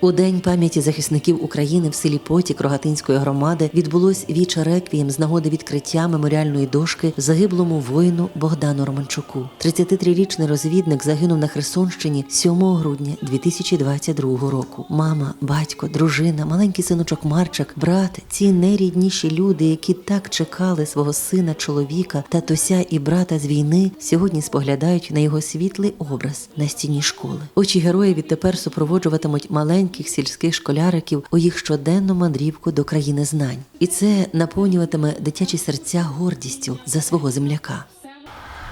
У день пам'яті захисників України в селі Потік Рогатинської громади відбулось віче реквієм з нагоди відкриття меморіальної дошки загиблому воїну Богдану Романчуку. 33-річний розвідник загинув на Херсонщині 7 грудня 2022 року. Мама, батько, дружина, маленький синочок Марчик, брат ці найрідніші люди, які так чекали свого сина, чоловіка, татуся і брата з війни, сьогодні споглядають на його світлий образ на стіні школи. Очі героя відтепер супроводжуватимуть маленьких сільських школяриків у їх щоденну мандрівку до країни знань, і це наповнюватиме дитячі серця гордістю за свого земляка.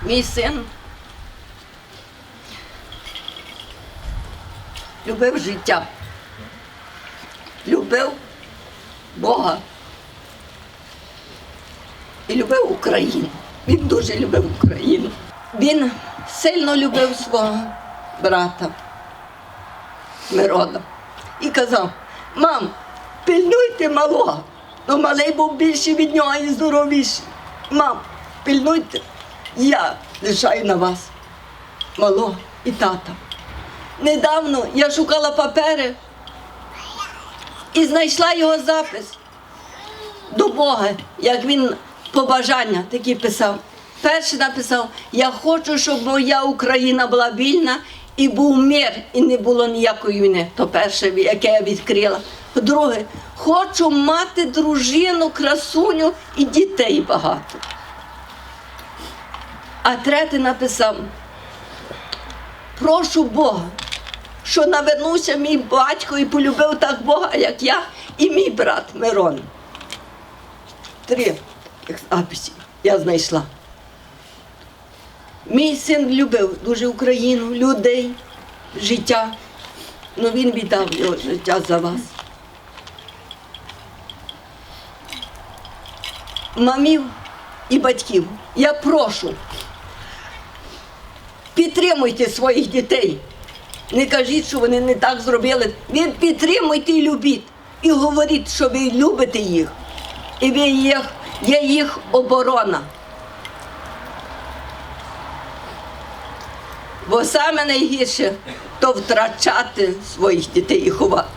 Мій син любив життя, любив Бога і любив Україну. Він дуже любив Україну. Він сильно любив свого брата Мирона і казав: мам, пильнуйте малого. Ну, малий був більший від нього і здоровіший. Мам, пильнуйте, я лишаю на вас малого і тата. Недавно я шукала папери і знайшла його запис до Бога, як він побажання такі писав. Перший написав: Я хочу, щоб моя Україна була вільна і був мир, і не було ніякої війни. То перше, яке я відкрила. Друге, хочу мати дружину, красуню і дітей багато. А третій написав: прошу Бога, що навернувся мій батько і полюбив так Бога, як я, і мій брат Мирон. Три записів я знайшла. Мій син любив дуже Україну, людей, життя. Ну він віддав його життя за вас. Мамів і батьків, я прошу, підтримуйте своїх дітей. Не кажіть, що вони не так зробили. Ви підтримуйте і любіть. І говоріть, що ви любите їх. І ви їх, є їх оборона. Бо саме найгірше то втрачати своїх дітей і ховати.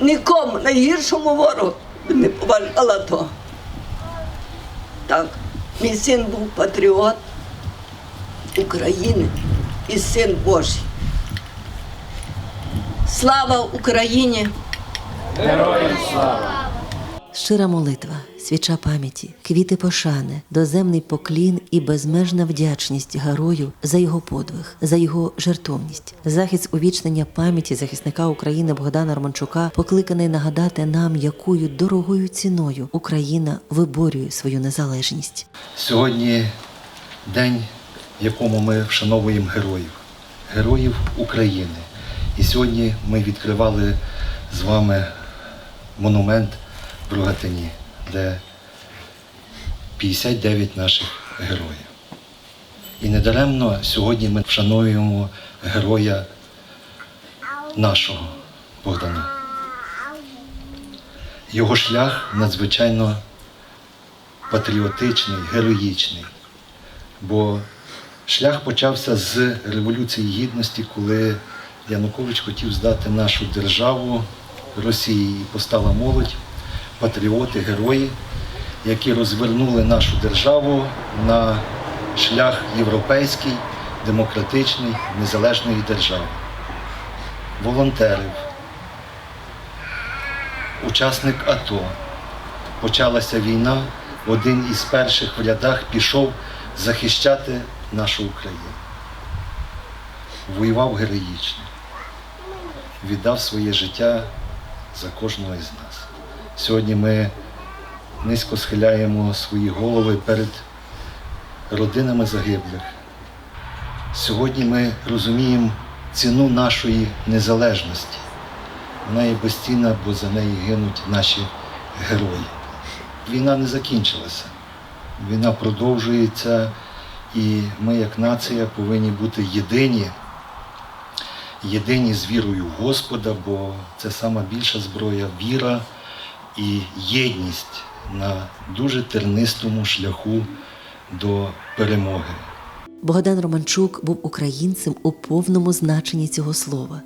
Нікому найгіршому ворогу не побажала того. Так, мій син був патріот України і син Божий. Слава Україні! Щира молитва, свіча пам'яті, квіти пошани, доземний поклін і безмежна вдячність герою за його подвиг, за його жертовність. Захист увічнення пам'яті захисника України Богдана Романчука покликаний нагадати нам, якою дорогою ціною Україна виборює свою незалежність. Сьогодні день, в якому ми вшановуємо героїв, героїв України. І сьогодні ми відкривали з вами монумент в Рогатині, де 59 наших героїв. І недаремно сьогодні ми вшановуємо героя нашого Богдана. Його шлях надзвичайно патріотичний, героїчний. Бо шлях почався з Революції Гідності, коли Янукович хотів здати нашу державу Росії. І постала молодь, патріоти, герої, які розвернули нашу державу на шлях європейський, демократичний, незалежної держави. Волонтерів, учасник АТО. Почалася війна, один із перших в рядах пішов захищати нашу Україну. Воював героїчно, віддав своє життя за кожного із нас. Сьогодні ми низько схиляємо свої голови перед родинами загиблих. Сьогодні ми розуміємо ціну нашої незалежності. Вона є безцінна, бо за неї гинуть наші герої. Війна не закінчилася. Війна продовжується, і ми, як нація, повинні бути єдині, єдині з вірою в Господа, бо це сама більша зброя віра і єдність на дуже тернистому шляху до перемоги. Богдан Романчук був українцем у повному значенні цього слова.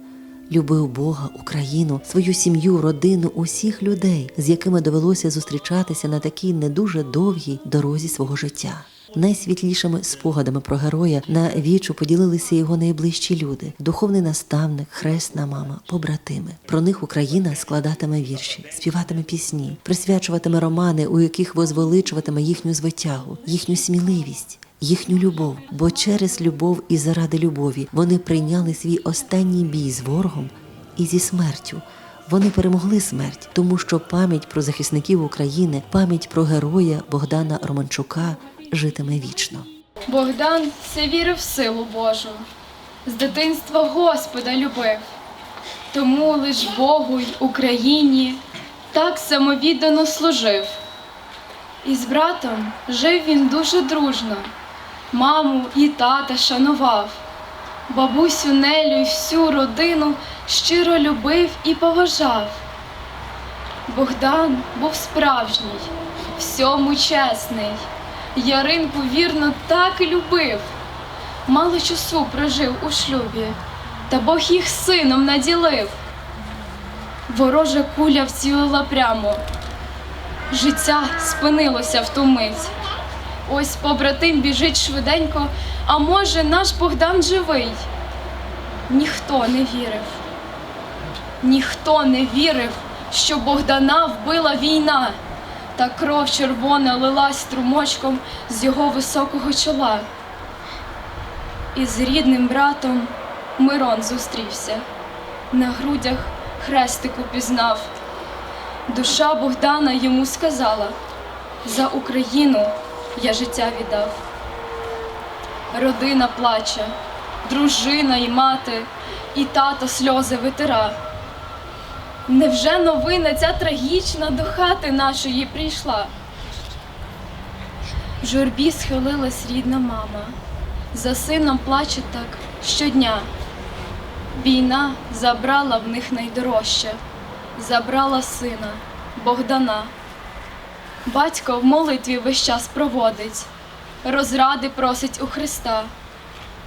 любив Бога, Україну, свою сім'ю, родину, усіх людей, з якими довелося зустрічатися на такій не дуже довгій дорозі свого життя. Найсвітлішими спогадами про героя на вічу поділилися його найближчі люди: духовний наставник, хресна мама, побратими. Про них Україна складатиме вірші, співатиме пісні, присвячуватиме романи, у яких возвеличуватиме їхню звитягу, їхню сміливість. Їхню любов, бо через любов і заради любові вони прийняли свій останній бій з ворогом і зі смертю. Вони перемогли смерть, тому що пам'ять про захисників України, пам'ять про героя Богдана Романчука житиме вічно. Богдан все вірив в силу Божу, з дитинства Господа любив. Тому лиш Богу й Україні так самовіддано служив. І з братом жив він дуже дружно, маму і тата шанував, бабусю Нелю й всю родину щиро любив і поважав. Богдан був справжній, всьому чесний. Яринку вірно так і любив. Мало часу прожив у шлюбі, та Бог їх сином наділив. Ворожа куля вцілила прямо. Життя спинилося в ту мить. Ось побратим біжить швиденько, а може, наш Богдан живий. Ніхто не вірив. Ніхто не вірив, що Богдана вбила війна, та кров червона лилась струмочком з його високого чола. І з рідним братом Мирон зустрівся, на грудях хрестику пізнав. Душа Богдана йому сказала: за Україну я життя віддав. Родина плаче, дружина і мати, і тато сльози витира. Невже новина ця трагічна до хати нашої прийшла? В журбі схилилась рідна мама, за сином плаче так щодня. Війна забрала в них найдорожче, забрала сина, Богдана. Батько в молитві весь час проводить, розради просить у Христа,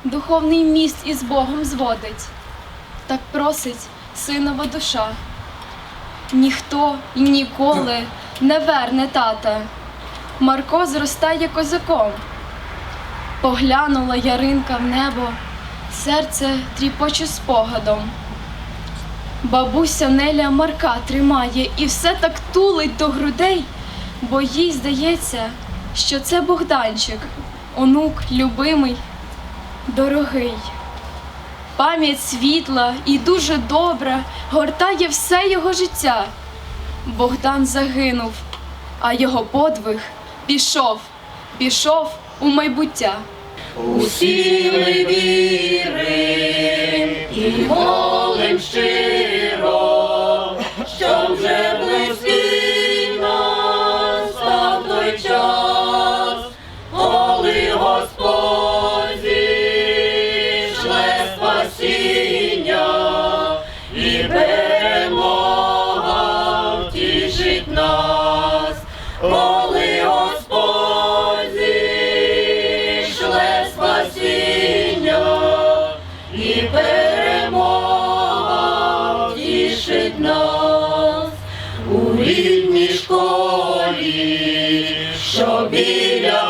духовний міст із Богом зводить, так просить синова душа. Ніхто і ніколи не верне тата. Марко зростає козаком. Поглянула яринка в небо, серце тріпоче спогадом. Бабуся Неля Марка тримає і все так тулить до грудей, бо їй здається, що це Богданчик, онук любимий, дорогий. Пам'ять світла і дуже добра гортає все його життя. Богдан загинув, а його подвиг пішов, пішов у майбуття. Усі ми вірим і молим щиро, що вже перемога тішить нас у рідній школі, що біля.